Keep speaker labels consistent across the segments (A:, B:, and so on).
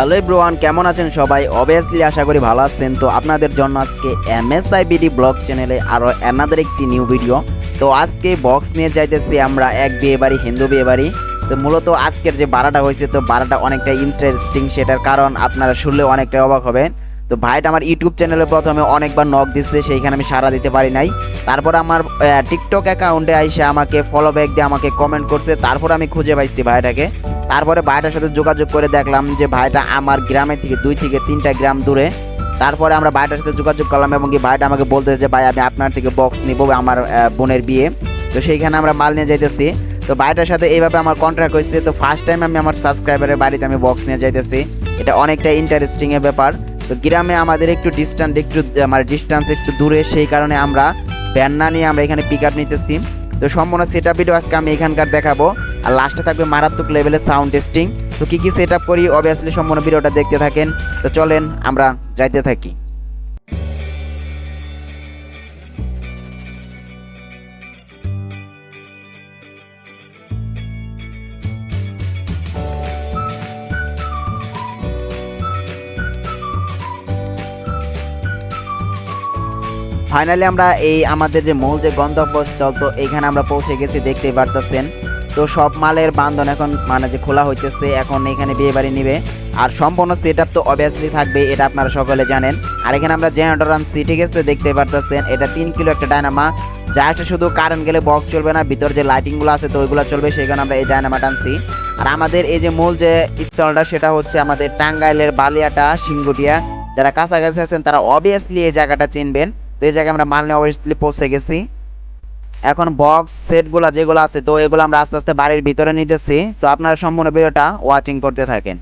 A: Hello ব্রোয়ান কেমন আছেন সবাই? অবভিয়াসলি আশা করি ভালো আছেন। তো আপনাদের জন্য আজকে এমএসআই বিডি ব্লগ চ্যানেলে আরও অ্যানাদার একটি নিউ ভিডিও তো আজকে বক্স নিয়ে যাইতেছি আমরা এক বিয়ে বাড়ি, হিন্দু বিয়ে বাড়ি। তো মূলত আজকের যে বারাটা হয়েছে, তো বারাটা অনেকটা ইন্টারেস্টিং সেটার কারণ আপনারা শুনলে অনেকটা অবাক হবেন। তো ভাইটা আমার ইউটিউব চ্যানেলে প্রথমে অনেকবার নক দিচ্ছে সেইখানে আমি সাড়া দিতে পারি নাই। তারপর আমার টিকটক অ্যাকাউন্টে আইসে আমাকে ফলো ব্যাক দিয়ে আমাকে কমেন্ট করছে। তারপর আমি খুঁজে পাইছি ভাইটাকে। তারপরে ভাইটার সাথে যোগাযোগ করে দেখলাম যে ভাইটা আমার গ্রামের থেকে দুই থেকে তিনটা গ্রাম দূরে। তারপরে আমরা ভাইটার সাথে যোগাযোগ করলাম এবং কি ভাইটা আমাকে বলতেছে যে, ভাই, আমি আপনার থেকে বক্স নিব আমার বোনের বিয়ে। তো সেইখানে আমরা মাল নিয়ে যাইতেছি। তো ভাইটার সাথে এইভাবে আমার কন্ট্রাক্ট হয়েছে। তো ফার্স্ট টাইম আমি আমার সাবস্ক্রাইবারের বাড়িতে আমি বক্স নিয়ে যাইতেছি। এটা অনেকটা ইন্টারেস্টিং এর ব্যাপার। তো গ্রামে আমাদের একটু ডিস্টেন্স একটু আমার ডিস্টেন্স একটু দূরে, সেই কারণে আমরা ভ্যান না নিয়ে আমরা এখানে পিক আপ নিতেছি। তো সম্পূর্ণ সেট ভিডিও আজকে আমি এখানকার দেখাবো। আর লাস্টে থাকবে মারাত্মক লেভেলের সাউন্ড টেস্টিং তো কী কী সেট আপ করি? অবভিয়াসলি সম্পূর্ণ ভিডিওটা দেখতে থাকেন। তো চলেন আমরা যাইতে থাকি। ফাইনালি আমরা এই আমাদের যে মূল যে গন্তব্যস্থল, তো এখানে আমরা পৌঁছে গেছি, দেখতেই পারতেছেন। তো সব মালের বান্ধন এখন মানে যে খোলা হইতেছে, এখন এখানে বিয়ে বাড়ি নিবে। আর সম্পূর্ণ সেট তো অবভিয়াসলি থাকবে এটা আপনারা সকলে জানেন। আর এখানে আমরা জেনারেটর আনছি ঠিক আছে দেখতে পারতেছেন, এটা তিন কিলো একটা ডায়নামা। একটা শুধু কারেন্ট গেলে বক্স চলবে না, ভিতর যে লাইটিংগুলো আছে তো ওইগুলো চলবে, সেই কারণে আমরা এই ডায়নামাটা আনছি। আর আমাদের এই যে মূল যে স্থলটা, সেটা হচ্ছে আমাদের টাঙ্গাইলের বালিয়াটা সিঙ্গুটিয়া যারা কাছাকাছি আছেন, তারা অবভিয়াসলি এই জায়গাটা চিনবেন। তো এই জায়গায় আমরা মাল নিয়ে অবভিয়াসলি পৌঁছে গেছি। এখন বক্স সেটগুলো যেগুলো আছে, তো এগুলো আমরা আস্তে আস্তে বাড়ির ভিতরে নিতেছি। তো আপনারা সম্পূর্ণ ভিডিওটা ওয়াচিং করতে থাকেন।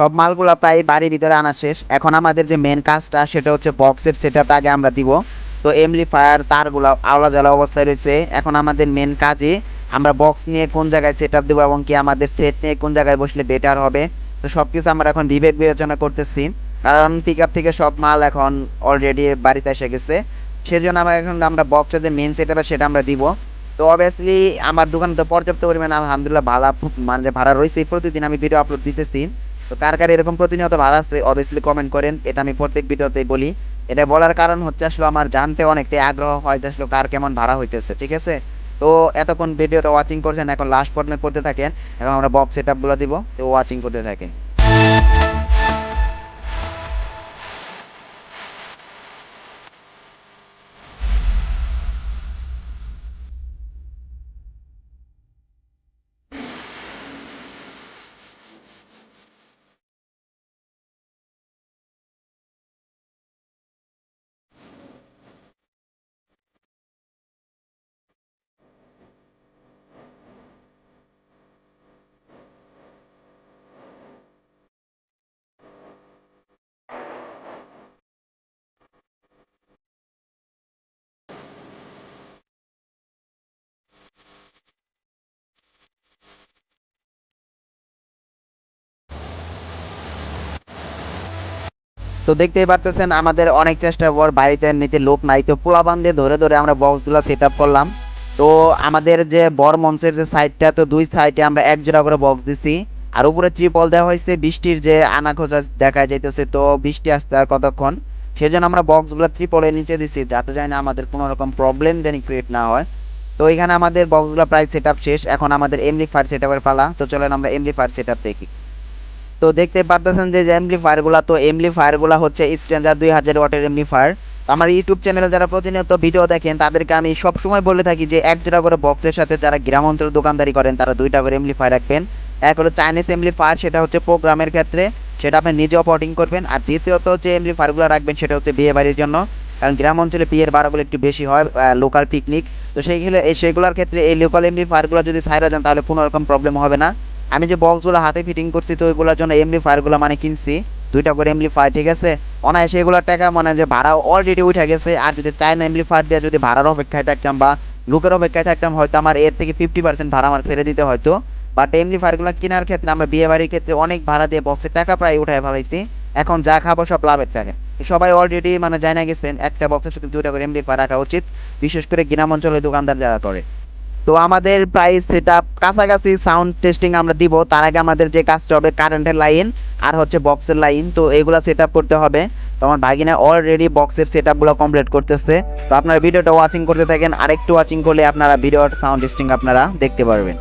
A: সব মালগুলো প্রায় বাড়ির ভিতরে আনা শেষ। এখন আমাদের যে মেন কাজটা সেটা হচ্ছে বক্সের সেটআপটা আগে আমরা দিব। তো এমলি ফায়ার, তারগুলো আওলা জ্বালা অবস্থায় রয়েছে। এখন আমাদের মেন কাজে আমরা বক্স নিয়ে কোন জায়গায় সেট আপ দেবো এবং কি আমাদের সেট নিয়ে কোন জায়গায় বসলে বেটার হবে। তো সব কিছু আমরা এখন বিবেক বিবেচনা করতেছি। কারণ পিক আপ থেকে সব মাল এখন অলরেডি বাড়িতে এসে গেছে। সেজন্য আমরা এখন আমরা বক্সের যে মেন সেট সেটা আমরা দিব। তো অবভিয়াসলি আমার দোকান তো পর্যাপ্ত পরিমাণে আলহামদুলিল্লাহ ভাড়া মানে ভাড়া রয়েছে। প্রতিদিন আমি ভিডিও আপলোড দিতেছি। তো কার কার এরকম প্রতিনিয়ত ভাড়া আছে অবভিয়াসলি কমেন্ট করেন। এটা আমি প্রত্যেক ভিডিওতেই বলি। এটা বলার কারণ হচ্ছে আসলে আমার জানতে অনেকটাই আগ্রহ হয় আসলে কার কেমন ভাড়া হইতেছে, ঠিক আছে? তো এতক্ষণ ভিডিওটা ওয়াচিং করছেন, এখন লাস্ট পর্যন্ত করতে থাকেন এবং আমরা বক্স সেট আপগুলো দিব, তো ওয়াচিং করতে থাকেন। তো দেখতেই পারতেছেন, আমাদের অনেক চেষ্টার পর বাড়িতে নিতে লোক নাই। তো পোলাবান দিয়ে ধরে ধরে আমরা বক্সগুলো সেট করলাম। তো আমাদের যে বড় মঞ্চের যে সাইডটা তো দুই সাইডে আমরা এক জোড়া করে বক্স দিছি। আর উপরে ত্রিপল দেওয়া হয়েছে, বৃষ্টির যে আনা খোঁজা দেখা যাইতেছে, তো বৃষ্টি আসতে আর কতক্ষণ? সেজন্য আমরা বক্সগুলো ত্রিপলের নিচে দিছি, যাতে যায় না আমাদের কোনো রকম প্রবলেম যেন ক্রিয়েট না হয়। তো এখানে আমাদের বক্সগুলো প্রায় সেট শেষ। এখন আমাদের এমনি ফায়ার সেট আপের পালা। তো চলেন আমরা এমনি ফায়ার সেট দেখি। তো দেখতে পারতেছেন যে এমপ্লিফায়ারগুলো তো এমপ্লিফায়ারগুলো হচ্ছে স্ট্যান্ডার্ড দুই হাজার ওয়াটের এমপ্লিফায়ার তো আমার ইউটিউব চ্যানেলে যারা প্রতিনিয়ত ভিডিও দেখেন, তাদেরকে আমি সবসময় বলে থাকি যে, এক জোড়া করে বক্সের সাথে যারা গ্রাম অঞ্চলে দোকানদারি করেন, তারা দুইটা করে এমপ্লিফায়ার রাখবেন। এক হলো চাইনিজ এমপ্লিফায়ার সেটা হচ্ছে প্রোগ্রামের ক্ষেত্রে। সেটা আপনি নিজে অপারেটিং করবেন। আর দ্বিতীয়ত যে এমপ্লিফায়ারগুলো রাখবেন, সেটা হচ্ছে বিয়ে বাড়ির জন্য। কারণ গ্রাম অঞ্চলে বিয়ের বাড়াগুলো একটু বেশি হয় লোকাল পিকনিক তো এই সেগুলোর ক্ষেত্রে এই লোকাল এমপ্লিফায়ারগুলো যদি সাইরা যান তাহলে কোনো রকম প্রবলেম হবে না। আমি যে বক্সগুলো হাতে ফিটিং করছি তো ওইগুলোর জন্য এমপ্লিফায়ারগুলো মানে কিনছি। দুইটা করে এমনি এমপ্লিফায়ার ঠিক আছে? অনায়াসে এগুলোর টাকা মানে যে ভাড়া অলরেডি উঠে গেছে। আর যদি চায়না এমপ্লিফায়ার দিয়ে, যদি ভাড়ার অপেক্ষায় থাকতাম বা লোকের অপেক্ষায় থাকতাম, হয়তো আমার এর থেকে ফিফটি পার্সেন্ট ভাড়া আমার ছেড়ে দিতে হয়তো। বাট এমনি এমপ্লিফায়ারগুলো কেনার ক্ষেত্রে, আমরা বিয়ে বাড়ির ক্ষেত্রে অনেক ভাড়া দিয়ে বক্সের টাকা প্রায় উঠায় ফেলাইছি। এখন যা খাব সব লাভের থাকে সবাই অলরেডি মানে জানা গেছেন, একটা বক্সের সাথে দুইটা করে এমনি এমপ্লিফায়ার রাখা উচিত। বিশেষ করে গ্রাম অঞ্চলে দোকানদার যারা করে। তো আমাদের প্রায় সেটা কাছাকাছি সাউন্ড টেস্টিং আমরা দিব। তার আগে আমাদের যে কাজটা হবে কারেন্টের লাইন আর হচ্ছে বক্সের লাইন তো এগুলো সেট করতে হবে। তো আমার ভাগিনা অলরেডি বক্সের সেট আপগুলো কমপ্লিট করতেছে। তো আপনারা ভিডিওটা ওয়াচিং করতে থাকেন। আরেকটু ওয়াচিং করলে আপনারা ভিডিওর সাউন্ড টেস্টিং আপনারা দেখতে পারবেন।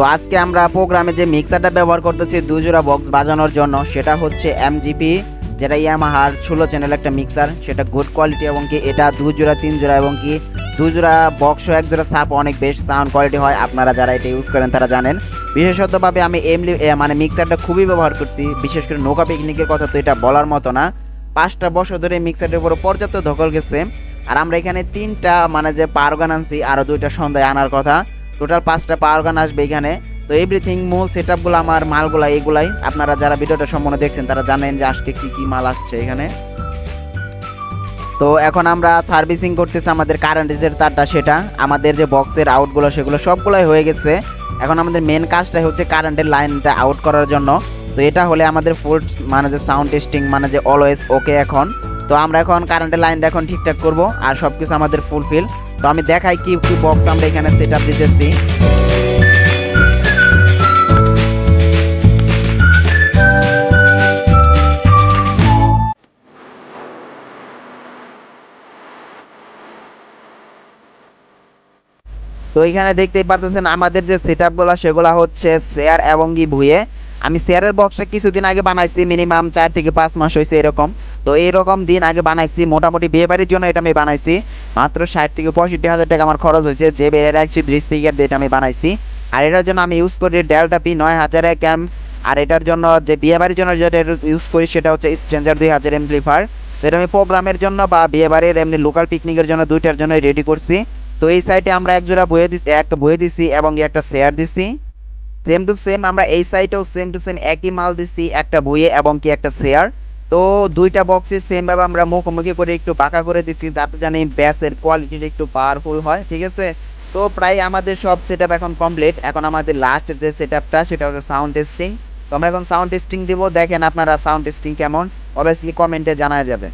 A: তো আজকে আমরা প্রোগ্রামে যে মিক্সারটা ব্যবহার করতেছি, দুজোড়া বক্স বাজানোর জন্য, সেটা হচ্ছে এমজিপি যেটা ইয়ামাহার ষোলো চ্যানেল একটা মিক্সার সেটা গুড কোয়ালিটি এবং কি এটা দু জোড়া তিন জোড়া এবং কি দু জোড়া বক্স এক জোড়া সাপ অনেক বেস্ট সাউন্ড কোয়ালিটি হয়। আপনারা যারা এটা ইউজ করেন, তারা জানেন। বিশেষতভাবে আমি এমলি মানে মিক্সারটা খুবই ব্যবহার করছি, বিশেষ করে নৌকা পিকনিকের কথা তো এটা বলার মতো না। পাঁচটা বছর ধরে মিক্সারটার উপর পর্যাপ্ত ধকল গেছে। আর আমরা এখানে তিনটা মানে যে পাওয়ার গান আনছি আরও দুইটা সন্ধ্যায় আনার কথা। টোটাল পাঁচটা পাওয়ার গান আসবে এখানে। তো এভরিথিং মূল সেট আপগুলো আমার, মালগুলা এইগুলাই আপনারা যারা ভিডিওটা সম্পূর্ণ দেখছেন, তারা জানেন যে আজকে কি কি মাল আসছে এখানে। তো এখন আমরা সার্ভিসিং করতেছি আমাদের কারেন্ট যে তারটা, সেটা। আমাদের যে বক্সের আউটগুলো সেগুলো সবগুলোই হয়ে গেছে। এখন আমাদের মেন কাজটাই হচ্ছে কারেন্টের লাইনটা আউট করার জন্য। তো এটা হলে আমাদের ফুল মানে যে সাউন্ড টেস্টিং মানে যে অলওয়েজ ওকে এখন। তো আমরা এখন কারেন্টের লাইনটা এখন ঠিকঠাক করব, আর সব কিছু আমাদের ফুলফিল তো আমি দেখাই কি কি বক্স আমরা এখানে সেট আপ দিতেছি। তো এখানে দেখতেই পারতেছেন আমাদের যে সেট আপগুলো সেগুলো হচ্ছে শেয়ার এবং কি ভুয়ে আমি শেয়ারের বক্সটা কিছুদিন আগে বানাইছি মিনিমাম চার থেকে পাঁচ মাস হয়েছে এরকম। তো এইরকম দিন আগে বানাইছি, মোটামুটি বিয়ে বাড়ির জন্য এটা আমি বানাইছি। মাত্র ষাট থেকে পঁয়ষট্টি হাজার টাকা আমার খরচ হয়েছে, যে বেড়ে রাখছি ব্রিজ স্পিকার দিয়ে এটা আমি বানাইছি। আর এটার জন্য আমি ইউজ করি ডেল্টা পি নয় হাজার এক ক্যাম আর এটার জন্য যে বিয়ে বাড়ির জন্য যেটা ইউজ করি সেটা হচ্ছে স্ট্রেঞ্জার দুই হাজার এমপ্লিফার তো এটা আমি প্রোগ্রামের জন্য বা বিয়ে বাড়ির এমনি লোকাল পিকনিকের জন্য দুইটার জন্য রেডি করছি। তো এই সাইডে আমরা এক জোড়া বয়ে দিচ্ছি একটা বয়ে দিছি এবং একটা শেয়ার দিছি। সেম টু সেম আমরা এই সাইডেও সেম টু সেম একই মাল দিছি, একটা বইয়ে এবং কি একটা শেয়ার তো দুইটা বক্সে সেমভাবে আমরা মুখোমুখি করে একটু পাকা করে দিচ্ছি যাতে জানি ব্যাসের কোয়ালিটিটা একটু পাওয়ারফুল হয়, ঠিক আছে? তো প্রায় আমাদের সব সেট এখন কমপ্লিট এখন আমাদের লাস্ট যে সেট সেটা হচ্ছে সাউন্ড টেস্টিং তো আমরা এখন সাউন্ড টেস্টিং দিব, দেখেন আপনারা সাউন্ড টেস্টিং কেমন। অবভিয়াসলি কমেন্টে জানা যাবে।